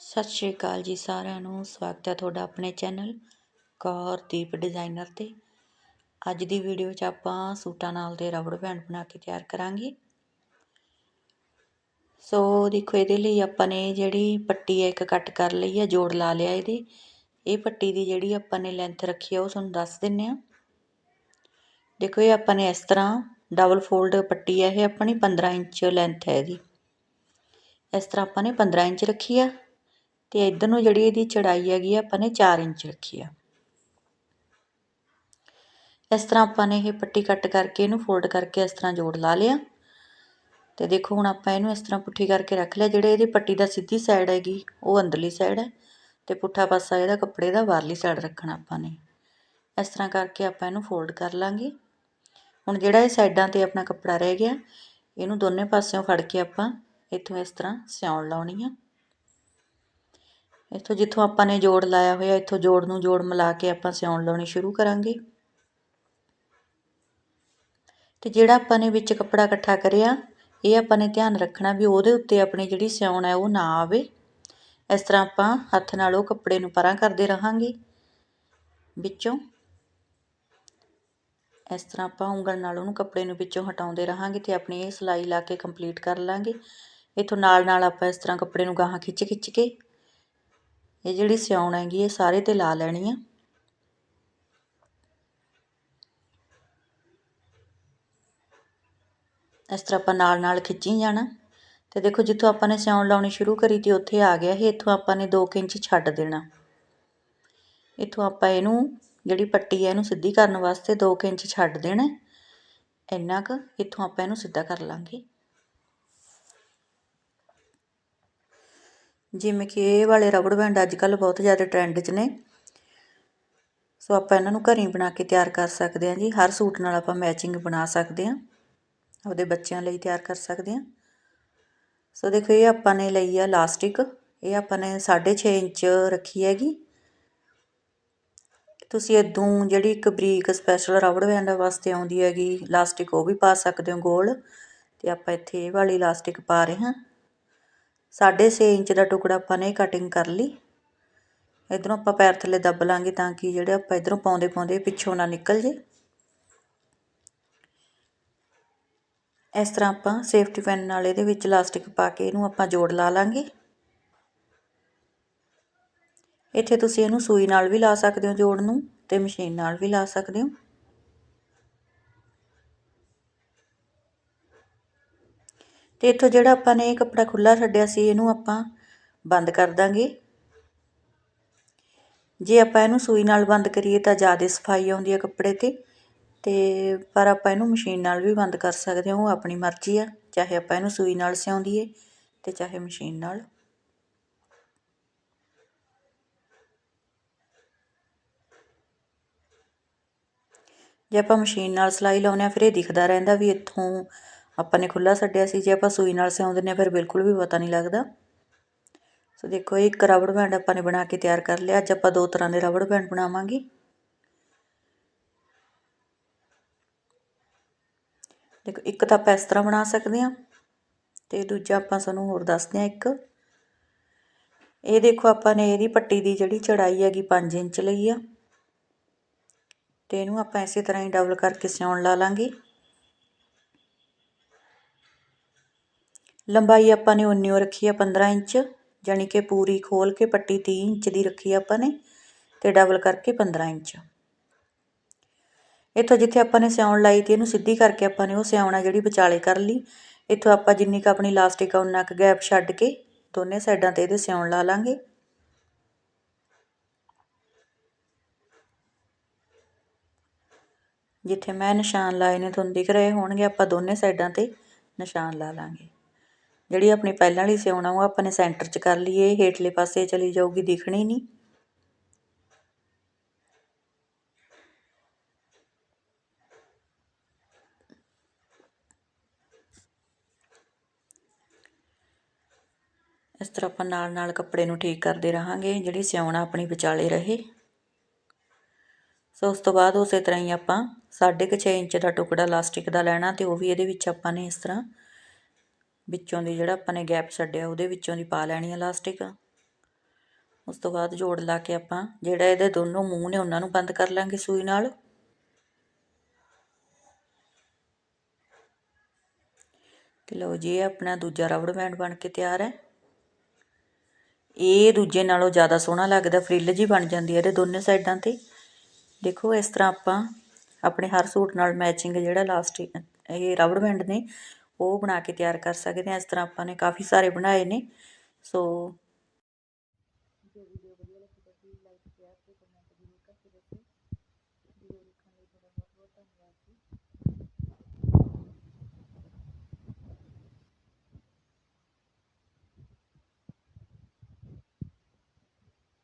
ਸਤਿ ਸ਼੍ਰੀ ਅਕਾਲ ਜੀ ਸਾਰਿਆਂ ਨੂੰ, ਸਵਾਗਤ ਹੈ ਤੁਹਾਡਾ ਆਪਣੇ ਚੈਨਲ ਕੌਰਦੀਪ ਡਿਜ਼ਾਈਨਰ ਤੇ। ਅੱਜ ਦੀ ਵੀਡੀਓ 'ਚ ਆਪਾਂ ਸੂਟਾਂ ਨਾਲ ਦੇ ਰਬੜ ਬੈਂਡ ਬਣਾ ਕੇ ਤਿਆਰ ਕਰਾਂਗੇ। ਸੋ ਦੇਖੋ ਇਹਦੇ ਲਈ ਆਪਾਂ ਨੇ ਜਿਹੜੀ ਪੱਟੀ ਹੈ ਇੱਕ ਕੱਟ ਕਰ ਲਈ ਹੈ, ਜੋੜ ਲਾ ਲਿਆ ਇਹਦੇ। ਇਹ ਪੱਟੀ ਦੀ ਜਿਹੜੀ ਆਪਾਂ ਨੇ ਲੈਂਥ ਰੱਖੀ ਹੈ ਉਹ ਤੁਹਾਨੂੰ ਦੱਸ ਦਿੰਨੇ ਆ। ਦੇਖੋ ਇਹ ਆਪਾਂ ਨੇ ਇਸ ਤਰ੍ਹਾਂ ਡਬਲ ਫੋਲਡ ਪੱਟੀ ਹੈ, ਇਹ ਆਪਣੀ 15 ਇੰਚ ਲੈਂਥ ਹੈ ਇਹਦੀ। ਇਸ ਤਰ੍ਹਾਂ ਆਪਾਂ ਨੇ 15 ਇੰਚ ਰੱਖੀ ਆ। ਅਤੇ ਇੱਧਰ ਨੂੰ ਜਿਹੜੀ ਇਹਦੀ ਚੜਾਈ ਹੈਗੀ ਆ, ਆਪਾਂ ਨੇ ਚਾਰ ਇੰਚ ਰੱਖੀ ਆ। ਇਸ ਤਰ੍ਹਾਂ ਆਪਾਂ ਨੇ ਇਹ ਪੱਟੀ ਕੱਟ ਕਰਕੇ ਇਹਨੂੰ ਫੋਲਡ ਕਰਕੇ ਇਸ ਤਰ੍ਹਾਂ ਜੋੜ ਲਾ ਲਿਆ। ਤੇ ਦੇਖੋ ਹੁਣ ਆਪਾਂ ਇਹਨੂੰ ਇਸ ਤਰ੍ਹਾਂ ਪੁੱਠੀ ਕਰਕੇ ਰੱਖ ਲਿਆ, ਜਿਹੜੇ ਇਹਦੀ ਪੱਟੀ ਦਾ ਸਿੱਧੀ ਸਾਈਡ ਹੈਗੀ, ਉਹ ਅੰਦਰਲੀ ਸਾਈਡ ਹੈ ਤੇ ਪੁੱਠਾ ਪਾਸਾ ਇਹਦਾ ਕੱਪੜੇ ਦਾ ਬਾਹਰਲੀ ਸਾਈਡ ਰੱਖਣਾ ਆਪਾਂ ਨੇ। ਇਸ ਤਰ੍ਹਾਂ ਕਰਕੇ ਆਪਾਂ ਇਹਨੂੰ ਫੋਲਡ ਕਰ ਲਾਂਗੇ। ਹੁਣ ਜਿਹੜਾ ਇਹ ਸਾਈਡਾਂ ਤੇ ਆਪਣਾ ਕੱਪੜਾ ਰਹਿ ਗਿਆ, ਇਹਨੂੰ ਦੋਨੇ ਪਾਸਿਓਂ ਫੜ ਕੇ ਆਪਾਂ ਇੱਥੋਂ ਇਸ ਤਰ੍ਹਾਂ ਸਿਉਣ ਲਾਉਣੀ ਆ। ਇੱਥੋਂ ਜਿੱਥੋਂ ਆਪਾਂ ਨੇ ਜੋੜ ਲਾਇਆ ਹੋਇਆ, ਇੱਥੋਂ ਜੋੜ ਨੂੰ ਜੋੜ ਮਿਲਾ ਕੇ ਆਪਾਂ ਸਿਉਣ ਲਾਉਣੀ ਸ਼ੁਰੂ ਕਰਾਂਗੇ। ਤੇ ਜਿਹੜਾ ਆਪਾਂ ਨੇ ਵਿੱਚ ਕੱਪੜਾ ਇਕੱਠਾ ਕਰਿਆ, ਇਹ ਆਪਾਂ ਨੇ ਧਿਆਨ ਰੱਖਣਾ ਵੀ ਉਹਦੇ ਉੱਤੇ ਆਪਣੀ ਜਿਹੜੀ ਸਿਉਣ ਹੈ ਉਹ ਨਾ ਆਵੇ। ਇਸ ਤਰ੍ਹਾਂ ਆਪਾਂ ਹੱਥ ਨਾਲ ਉਹ ਕੱਪੜੇ ਨੂੰ ਪਰਾਂ ਕਰਦੇ ਰਹਾਂਗੇ। ਵਿੱਚੋਂ ਇਸ ਤਰ੍ਹਾਂ ਆਪਾਂ ਉਂਗਲ ਨਾਲ ਉਹਨੂੰ ਕੱਪੜੇ ਨੂੰ ਵਿੱਚੋਂ ਹਟਾਉਂਦੇ ਰਹਾਂਗੇ ਤੇ ਆਪਣੀ ਇਹ ਸਿਲਾਈ ਲਾ ਕੇ ਕੰਪਲੀਟ ਕਰ ਲਾਂਗੇ। ਇਥੋਂ ਨਾਲ ਨਾਲ ਆਪਾਂ ਇਸ ਤਰ੍ਹਾਂ ਕੱਪੜੇ ਨੂੰ ਗਾਹਾਂ ਖਿੱਚ ਖਿੱਚ ਕੇ ਇਹ ਜਿਹੜੀ ਸਿਉਣ ਹੈਗੀ, ਇਹ ਸਾਰੇ ਤੇ ਲਾ ਲੈਣੀ ਆ। ਇਸ ਤਰ੍ਹਾਂ ਆਪਾਂ ਨਾਲ ਨਾਲ ਖਿੱਚੀ ਜਾਣਾ। ਤੇ ਦੇਖੋ, ਜਿੱਥੋਂ ਆਪਾਂ ਨੇ ਸਿਉਣ ਲਾਉਣੀ ਸ਼ੁਰੂ ਕਰੀ ਤੇ, ਉੱਥੇ ਆ ਗਿਆ ਇਹ। ਇੱਥੋਂ ਆਪਾਂ ਨੇ 2 ਇੰਚ ਛੱਡ ਦੇਣਾ। ਇੱਥੋਂ ਆਪਾਂ ਇਹਨੂੰ, ਜਿਹੜੀ ਪੱਟੀ ਹੈ ਇਹਨੂੰ ਸਿੱਧੀ ਕਰਨ ਵਾਸਤੇ 2 ਇੰਚ ਛੱਡ ਦੇਣਾ। ਇੰਨਾ ਕੁ ਇੱਥੋਂ ਆਪਾਂ ਇਹਨੂੰ ਸਿੱਧਾ ਕਰ ਲਾਂਗੇ। ਜਿਵੇਂ ਕਿ ਇਹ ਵਾਲੇ ਰਬੜ ਬੈਂਡ ਅੱਜ ਕੱਲ ਬਹੁਤ ਜ਼ਿਆਦਾ ਟ੍ਰੈਂਡ 'ਚ ਨੇ। ਸੋ ਆਪਾਂ ਇਹਨਾਂ ਨੂੰ ਘਰੇ ਬਣਾ ਕੇ ਤਿਆਰ ਕਰ ਸਕਦੇ ਹਾਂ ਜੀ। ਹਰ ਸੂਟ ਨਾਲ ਆਪਾਂ ਮੈਚਿੰਗ ਬਣਾ ਸਕਦੇ ਹਾਂ। ਆਪਦੇ ਬੱਚਿਆਂ ਲਈ ਤਿਆਰ ਕਰ ਸਕਦੇ ਹਾਂ। ਸੋ ਦੇਖੋ, ਇਹ ਆਪਾਂ ਨੇ ਲਈ ਆ ਲਾਸਟਿਕ ਇਹ ਆਪਾਂ ਨੇ 6.5 ਇੰਚ ਰੱਖੀ ਹੈਗੀ। ਤੁਸੀਂ ਇਦੋਂ ਜਿਹੜੀ ਇੱਕ ਬਰੀਕ ਸਪੈਸ਼ਲ ਰਬੜ ਬੈਂਡ ਵਾਸਤੇ ਆਉਂਦੀ ਹੈਗੀ ਲਾਸਟਿਕ ਉਹ ਵੀ ਪਾ ਸਕਦੇ ਹੋ ਗੋਲ। ਤੇ ਆਪਾਂ ਇੱਥੇ ਇਹ ਵਾਲੀ ਲਾਸਟਿਕ ਪਾ ਰਹੇ ਹਾਂ। 6.5 ਇੰਚ ਦਾ ਟੁਕੜਾ ਆਪਾਂ ਨੇ ਕਟਿੰਗ ਕਰ ਲਈ। ਇਧਰੋਂ ਆਪਾਂ ਪੈਰ ਥੱਲੇ ਦੱਬ ਲਾਂਗੇ ਤਾਂ ਕਿ ਜਿਹੜੇ ਆਪਾਂ ਇਧਰੋਂ ਪਾਉਂਦੇ ਪਾਉਂਦੇ ਪਿੱਛੋਂ ਨਾ ਨਿਕਲ ਜੇ। ਇਸ ਤਰ੍ਹਾਂ ਆਪਾਂ ਸੇਫਟੀ ਪੈਨ ਨਾਲ ਇਹਦੇ ਵਿੱਚ ਇਲਾਸਟਿਕ ਪਾ ਕੇ ਇਹਨੂੰ ਆਪਾਂ ਜੋੜ ਲਾ ਲਾਂਗੇ। ਇੱਥੇ ਤੁਸੀਂ ਇਹਨੂੰ ਸੂਈ ਨਾਲ ਵੀ ਲਾ ਸਕਦੇ ਹੋ ਜੋੜ ਨੂੰ ਤੇ ਮਸ਼ੀਨ ਨਾਲ ਵੀ ਲਾ ਸਕਦੇ ਹੋ। ਤੇ ਇੱਥੋਂ ਜਿਹੜਾ ਆਪਾਂ ਨੇ ਇਹ ਕੱਪੜਾ ਖੁੱਲਾ ਛੱਡਿਆ ਸੀ, ਇਹਨੂੰ ਆਪਾਂ ਬੰਦ ਕਰ ਦਾਂਗੇ। ਜੇ ਆਪਾਂ ਇਹਨੂੰ ਸੂਈ ਨਾਲ ਬੰਦ ਕਰੀਏ ਤਾਂ ਜ਼ਿਆਦਾ ਸਫ਼ਾਈ ਆਉਂਦੀ ਹੈ ਕੱਪੜੇ ਤੇ ਤੇ ਪਰ ਆਪਾਂ ਇਹਨੂੰ ਮਸ਼ੀਨ ਨਾਲ ਵੀ ਬੰਦ ਕਰ ਸਕਦੇ ਹਾਂ, ਉਹ ਆਪਣੀ ਮਰਜ਼ੀ ਆ, ਚਾਹੇ ਆਪਾਂ ਇਹਨੂੰ ਸੂਈ ਨਾਲ ਸਿਉਂਦੀਏ ਤੇ ਚਾਹੇ ਮਸ਼ੀਨ ਨਾਲ। ਜੇ ਆਪਾਂ ਮਸ਼ੀਨ ਨਾਲ ਸਲਾਈ ਲਾਉਨੇ ਆ ਫਿਰ ਇਹ ਦਿਖਦਾ ਰਹਿੰਦਾ ਵੀ ਇੱਥੋਂ ਆਪਾਂ ਨੇ ਖੁੱਲਾ ਛੱਡਿਆ ਸੀ, ਜੇ ਆਪਾਂ ਸੂਈ ਨਾਲ ਸਿਉਂ ਦਿੰਨੇ ਆ ਫਿਰ ਬਿਲਕੁਲ ਵੀ ਪਤਾ ਨਹੀਂ ਲੱਗਦਾ। ਸੋ ਦੇਖੋ, ਇਹ ਇੱਕ ਰਬੜ ਬੈਂਡ ਆਪਾਂ ਨੇ ਬਣਾ ਕੇ ਤਿਆਰ ਕਰ ਲਿਆ। ਅੱਜ ਆਪਾਂ ਦੋ ਤਰ੍ਹਾਂ ਦੇ ਰਬੜ ਬੈਂਡ ਬਣਾਵਾਂਗੇ। ਦੇਖੋ, ਇੱਕ ਤਾਂ ਆਪਾਂ ਇਸ ਤਰ੍ਹਾਂ ਬਣਾ ਸਕਦੇ ਹਾਂ ਤੇ ਦੂਜਾ ਆਪਾਂ ਤੁਹਾਨੂੰ ਹੋਰ ਦੱਸਦੇ ਹਾਂ ਇੱਕ। ਇਹ ਦੇਖੋ, ਆਪਾਂ ਨੇ ਇਹਦੀ ਪੱਟੀ ਦੀ ਜਿਹੜੀ ਚੜਾਈ ਹੈਗੀ 5 ਇੰਚ ਲਈ ਆ। ਤੇ ਇਹਨੂੰ ਆਪਾਂ ਇਸੇ ਤਰ੍ਹਾਂ ਹੀ ਡਬਲ ਕਰਕੇ ਸਿਉਣ ਲਾ ਲਾਂਗੇ। ਲੰਬਾਈ ਆਪਾਂ ਨੇ 19 ਰੱਖੀ ਆ 15 ਇੰਚ ਜਾਨੀ ਕਿ ਪੂਰੀ ਖੋਲ ਕੇ ਪੱਟੀ 30 ਇੰਚ ਦੀ ਰੱਖੀ ਆਪਾਂ ਨੇ ਤੇ ਡਬਲ ਕਰਕੇ 15 ਇੰਚ। ਇੱਥੋਂ ਜਿੱਥੇ ਆਪਾਂ ਨੇ ਸਿਉਣ ਲਾਈ ਤੇ, ਇਹਨੂੰ ਸਿੱਧੀ ਕਰਕੇ ਆਪਾਂ ਨੇ ਉਹ ਸਿਉਣਾ ਜਿਹੜੀ ਵਿਚਾਲੇ ਕਰ ਲਈ। ਇੱਥੋਂ ਆਪਾਂ ਜਿੰਨੀ ਕ ਆਪਣੀ ਲਾਸਟਿਕ ਆ, ਉਨਾ ਕ ਗੈਪ ਛੱਡ ਕੇ ਦੋਨੇ ਸਾਈਡਾਂ ਤੇ ਇਹਦੇ ਸਿਉਣ ਲਾ ਲਾਂਗੇ। ਜਿੱਥੇ ਮੈਂ ਨਿਸ਼ਾਨ ਲਾਏ ਨੇ, ਤੁਹਾਨੂੰ ਦਿਖ ਰਹੇ ਹੋਣਗੇ, ਆਪਾਂ ਦੋਨੇ ਸਾਈਡਾਂ ਤੇ ਨਿਸ਼ਾਨ ਲਾ ਲਾਂਗੇ। ਜਿਹੜੀ ਆਪਣੀ ਪਹਿਲਾਂ ਵਾਲੀ ਸਿਉਣਾ ਉਹ ਆਪਾਂ ਨੇ ਸੈਂਟਰ 'ਚ ਕਰ ਲਈਏ ਹੇਠਲੇ ਪਾਸੇ ਚਲੀ ਜਾਊਗੀ, ਦਿਖਣੀ ਨਹੀਂ। ਇਸ ਤਰ੍ਹਾਂ ਆਪਾਂ ਨਾਲ ਨਾਲ ਕੱਪੜੇ ਨੂੰ ਠੀਕ ਕਰਦੇ ਰਹਾਂਗੇ, ਜਿਹੜੀ ਸਿਉਣਾ ਆਪਣੀ ਵਿਚਾਲੇ ਰਹੇ। ਸੋ ਉਸ ਤੋਂ ਬਾਅਦ ਉਸੇ ਤਰ੍ਹਾਂ ਹੀ ਆਪਾਂ 6.5 ਇੰਚ ਦਾ ਟੁਕੜਾ ਲਾਸਟਿਕ ਦਾ ਲੈਣਾ, ਤੇ ਉਹ ਵੀ ਇਹਦੇ ਵਿੱਚ ਆਪਾਂ ਨੇ ਇਸ ਤਰ੍ਹਾਂ ਵਿੱਚੋਂ ਦੀ ਜਿਹੜਾ ਆਪਾਂ ਨੇ ਗੈਪ ਛੱਡਿਆ, ਉਹਦੇ ਵਿੱਚੋਂ ਦੀ ਪਾ ਲੈਣੀ ਹੈ ਲਾਸਟਿਕ ਉਸ ਤੋਂ ਬਾਅਦ ਜੋੜ ਲਾ ਕੇ ਆਪਾਂ ਜਿਹੜਾ ਇਹਦੇ ਦੋਨੋਂ ਮੂੰਹ ਨੇ, ਉਹਨਾਂ ਨੂੰ ਬੰਦ ਕਰ ਲਾਂਗੇ ਸੂਈ ਨਾਲ। ਤੇ ਲਓ ਜੀ, ਇਹ ਆਪਣਾ ਦੂਜਾ ਰਬੜ ਬੈਂਡ ਬਣ ਕੇ ਤਿਆਰ ਹੈ। ਇਹ ਦੂਜੇ ਨਾਲੋਂ ਜ਼ਿਆਦਾ ਸੋਹਣਾ ਲੱਗਦਾ, ਫਰਿੱਲ ਜੀ ਬਣ ਜਾਂਦੀ ਹੈ ਇਹਦੇ ਦੋਨੇ ਸਾਈਡਾਂ ਤੇ। ਦੇਖੋ, ਇਸ ਤਰ੍ਹਾਂ ਆਪਾਂ ਆਪਣੇ ਹਰ ਸੂਟ ਨਾਲ ਮੈਚਿੰਗ ਜਿਹੜਾ ਲਾਸਟ ਇਹ ਰਬੜ ਬੈਂਡ ਨੇ ਉਹ ਬਣਾ ਕੇ ਤਿਆਰ ਕਰ ਸਕਦੇ ਹਾਂ। ਇਸ ਤਰ੍ਹਾਂ ਆਪਾਂ ਨੇ ਕਾਫੀ ਸਾਰੇ ਬਣਾਏ ਨੇ। ਸੋ